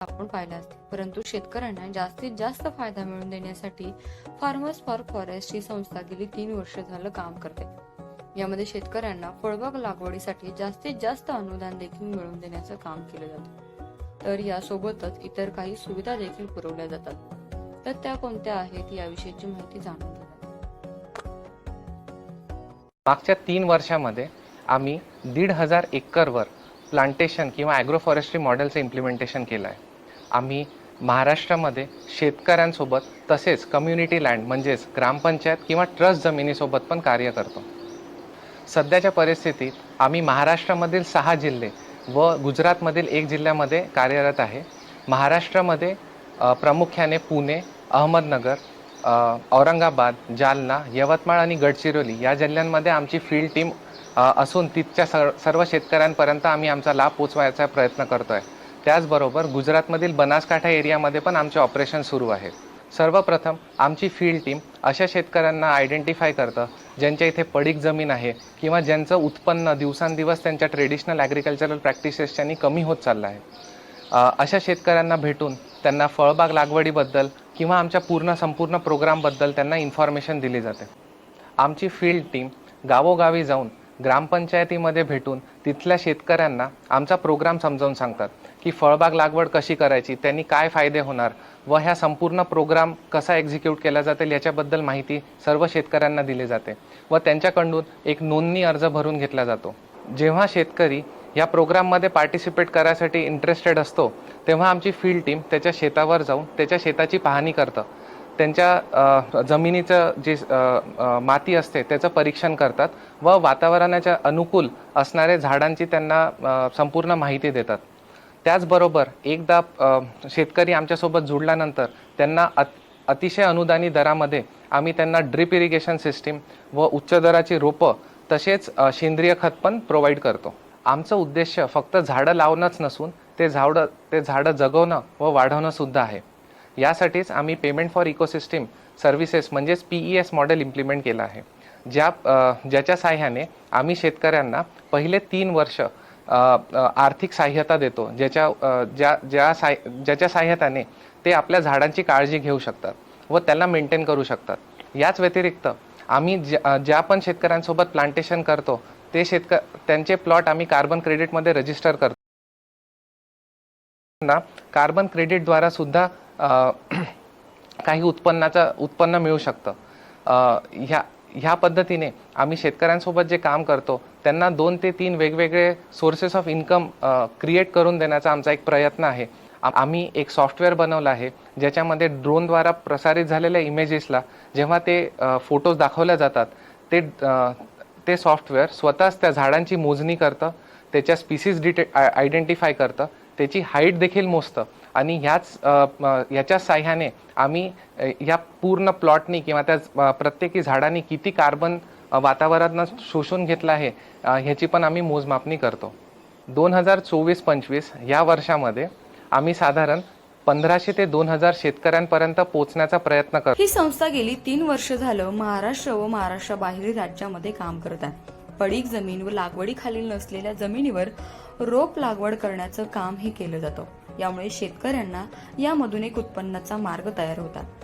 आपण पाहिल्या असते परंतु शेतकऱ्यांना जास्तीत जास्त फायदा मिळवून देण्यासाठी फार्मर्स फॉर फॉरेस्ट ही संस्था गेली तीन वर्ष झालं काम करते. यामध्ये शेतकऱ्यांना फळबाग लागवडीसाठी जास्तीत जास्त अनुदान देखील मिळवून देण्याचं काम केलं जातं. तर यासोबतच इतर काही सुविधा देखील पुरवल्या जातात. तर त्या कोणत्या आहेत याविषयीची माहिती जाणून घ्या मागच्या तीन वर्षामध्ये आम्ही दीड हजार एकरवर प्लांटेशन किंवा ॲग्रो फॉरेस्ट्री मॉडेलचं इम्प्लिमेंटेशन केलं आहे आम्ही महाराष्ट्रामध्ये शेतकऱ्यांसोबत तसेच कम्युनिटी लँड म्हणजेच ग्रामपंचायत किंवा ट्रस्ट जमिनीसोबत पण कार्य करतो. सध्याच्या परिस्थितीत आम्ही महाराष्ट्रामधील सहा जिल्हे व गुजरातमधील एक जिल्ह्यामध्ये कार्यरत आहे. महाराष्ट्रामध्ये प्रामुख्याने पुणे अहमदनगर औरंगाबाद जालना यवतमाळ आणि गडचिरोली या जिल्ह्यांमध्ये आमची फील्ड टीम असून तिथच्या सर सर्व शेतकऱ्यांपर्यंत आम्ही आमचा लाभ पोचवायचा प्रयत्न करतो आहे त्याचबरोबर गुजरातमधील बनासकाठा एरियामध्ये पण आमचे ऑपरेशन सुरू आहे. सर्वप्रथम आमची फील्ड टीम अशा शेतकऱ्यांना आयडेंटिफाय करतं ज्यांच्या इथे पडीक जमीन आहे किंवा ज्यांचं उत्पन्न दिवसांदिवस त्यांच्या ट्रेडिशनल ॲग्रिकल्चरल प्रॅक्टिसेसच्यानी कमी होत चाललं आहे. अशा शेतकऱ्यांना भेटून त्यांना फळबाग लागवडीबद्दल किंवा आमच्या पूर्ण संपूर्ण प्रोग्रामबद्दल त्यांना इन्फॉर्मेशन दिली जाते. आमची फील्ड टीम गावोगावी जाऊन ग्रामपंचायतीमध्ये भेटून तिथल्या शेतकऱ्यांना आमचा प्रोग्राम समजावून सांगतात की फळबाग लागवड कशी करायची त्यांनी काय फायदे होणार व ह्या संपूर्ण प्रोग्राम कसा एक्झिक्यूट केला जातील याच्याबद्दल माहिती सर्व शेतकऱ्यांना दिली जाते व त्यांच्याकडून एक नोंदणी अर्ज भरून घेतला जातो. जेव्हा शेतकरी या प्रोग्राममध्ये पार्टिसिपेट करायसाठी इंटरेस्टेड असतो तेव्हा आमची फील्ड टीम त्याच्या शेतावर जाऊन त्याच्या शेताची पाहणी करतं. त्यांच्या जमिनीचं जे माती असते त्याचं परीक्षण करतात व वातावरणाच्या अनुकूल असणाऱ्या झाडांची त्यांना संपूर्ण माहिती देतात. त्याचबरोबर एकदा शेतकरी आमच्यासोबत जुळल्यानंतर त्यांना अत अतिशय अनुदानी दरामध्ये आम्ही त्यांना ड्रिप इरिगेशन सिस्टीम व उच्च दराची रोपं तसेच सेंद्रिय खत पण प्रोव्हाइड करतो. आमचं उद्देश फक्त झाडं लावणंच नसून ते झाडं ते झाडं जगवणं व वाढवणंसुद्धा आहे. यासाठीच आम्ही पेमेंट फॉर इकोसिस्टीम सर्व्हिसेस म्हणजेच P E S model implement केलं आहे. ज्या ज्याच्या साह्याने आम्ही शेतकऱ्यांना पहिले तीन वर्ष आर्थिक सहाय्यता देतो ज्याच्या ज्या ज्या साय ज्याच्या सहाय्यताने ते आपल्या झाडांची काळजी घेऊ शकतात व त्यांना मेंटेन करू शकतात. याच व्यतिरिक्त आम्ही ज्या ज्या पण शेतकऱ्यांसोबत प्लांटेशन करतो ते शेतक त्यांचे प्लॉट आम्ही कार्बन क्रेडिटमध्ये रजिस्टर करतो. कार्बन क्रेडिटद्वारा सुद्धा काही उत्पन्नाचं उत्पन्न मिळू शकतं. ह्या ह्या पद्धतीने आम्ही शेतकऱ्यांसोबत जे काम करतो त्यांना दोन ते तीन वेगवेगळे सोर्सेस ऑफ इन्कम क्रिएट करून देण्याचा आमचा एक प्रयत्न आहे. आम्ही एक सॉफ्टवेअर बनवलं आहे ज्याच्यामध्ये ड्रोनद्वारा प्रसारित झालेल्या इमेजेसला जेव्हा ते फोटोज दाखवल्या जातात ते ते सॉफ्टवेअर स्वतःच त्या झाडांची मोजणी करतं त्याच्या स्पीसीज डिटे आयडेंटिफाय करतं त्याची हाईट देखील मोजतं. आणि ह्याच याच्या साह्याने आम्ही ह्या पूर्ण प्लॉटनी किंवा त्या प्रत्येकी झाडांनी किती कार्बन वातावरणात शोषून घेतलं आहे ह्याची पण आम्ही मोजमापणी करतो. दोन हजार चोवीस पंचवीस या वर्षामध्ये आम्ही साधारण पंधराशे ते दोन हजार शेतकऱ्यांपर्यंत पोहोचण्याचा प्रयत्न करतो ही संस्था गेली तीन वर्ष झालं महाराष्ट्र व महाराष्ट्राबाहेरील राज्यामध्ये काम करत आहे. पडीक जमीन व लागवडीखालील नसलेल्या जमिनीवर रोप लागवड करण्याचं काम हे केलं जातं. यामुळे शेतकऱ्यांना यामधून एक उत्पन्नाचा मार्ग तयार होतात.